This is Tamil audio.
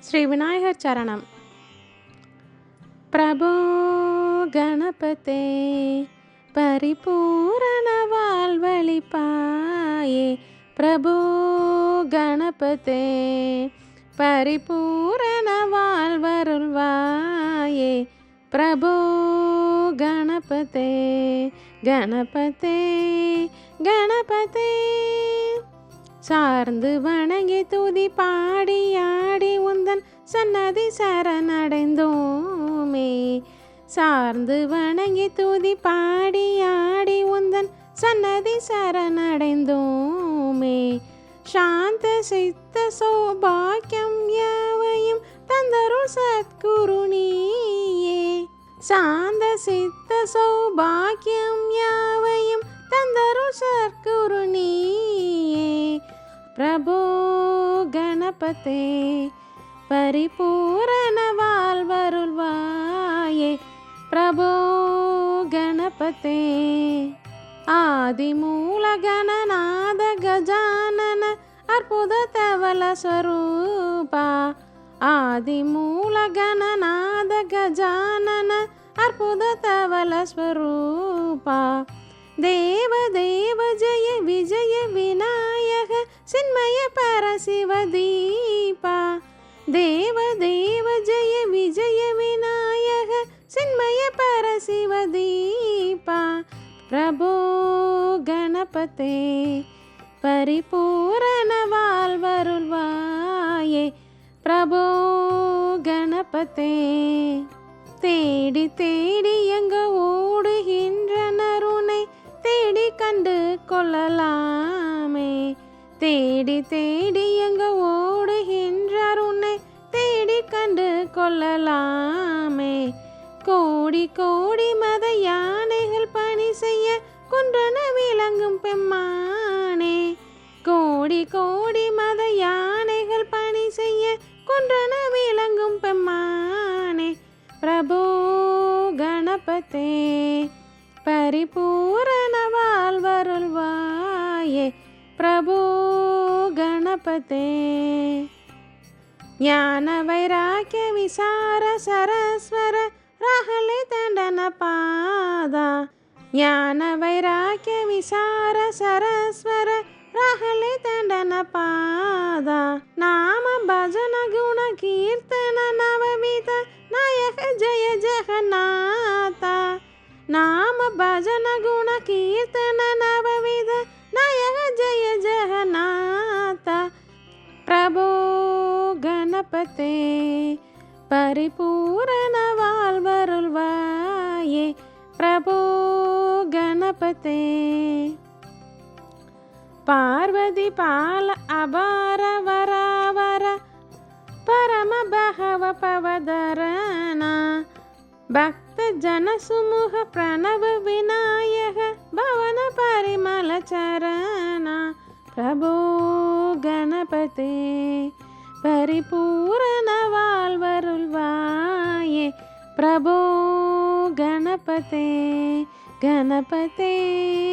ஸ்ரீ விநாயகர் சரணம் பிரபோ கணபதே பரிபூரண வாழ்வழிப்பாயே பிரபோ கணபதே பரிபூரண வாழ்வருள்வாயே பிரபோ கணபதே கணபதே கணபதே சார்ந்து வணங்கி துதி பாடி ஆடி உந்தன் சன்னதி சரணடைந்தோமே. சார்ந்து வணங்கி துதி பாடி ஆடி உந்தன் சன்னதி சரணடைந்தோமே. சாந்த சித்த சௌபாக்கியம் யாவையும் தந்தரும் சத்குரு நீயே. சாந்த சித்த சௌபாக்கியம் யாவையும் தந்தரும் சத்குரு கணபதே பரிபூரண வாழ்வருள்வாயே. பிரபோ கணபதே ஆதிமூல கணநாத கஜானன அற்புத தவல ஸ்வரூபா ஆதிமூல கணநாத கஜானன அற்புத தவல ஸ்வரூபா தேவ தேவ ஜெய விஜய வினா சின்மய பரசிவ தீபா தேவ தேவ ஜெய விஜய விநாயக சின்மய பரசிவ தீபா பிரபோ கணபதே பரிபூரண வாழ்வருள்வாயே பிரபோ கணபதே. தேடி தேடி எங்க ஓடுகின்றனர் நருணை தேடி கண்டு கொள்ளலாம். தேடி தேடி எங்க ஓடுகின்றார் உன்னை தேடி கண்டு கொள்ளலாமே. கோடி கோடி மத யானைகள் பணி செய்ய குன்றன விளங்கும் பெம்மானே. கோடி கோடி மத யானைகள் பணி செய்ய குன்றன விளங்கும் பெம்மானே. பிரபோ கணபதே பரிபூரண வாழ்வருள்வாயே. பிரபோ गणपते ज्ञानवैराग्यविसार सरस्वर रहलितण्डनपाद ज्ञानवैराग्यविसार सरस्वर रहलितण्डनपाद नाम भजन गुणकीर्तन नवमित नायक जय जगन्नाथ नाम भजन गुणकीर्तन नवविध கணபதே பரிபூரண வாழ்வருள்வாயே பிரபோ கணபத்தே பார்வதி பால அபார வராவர பரம பகவ பவதரனா பக்த ஜன சுமுக பிரணவ விநாயக பவன பரிமள சரணா. பிரபோ கணபதே பரிபூ வாழ்வருள்வாயே பிரபோ கணபதே கணபதே கணபதே.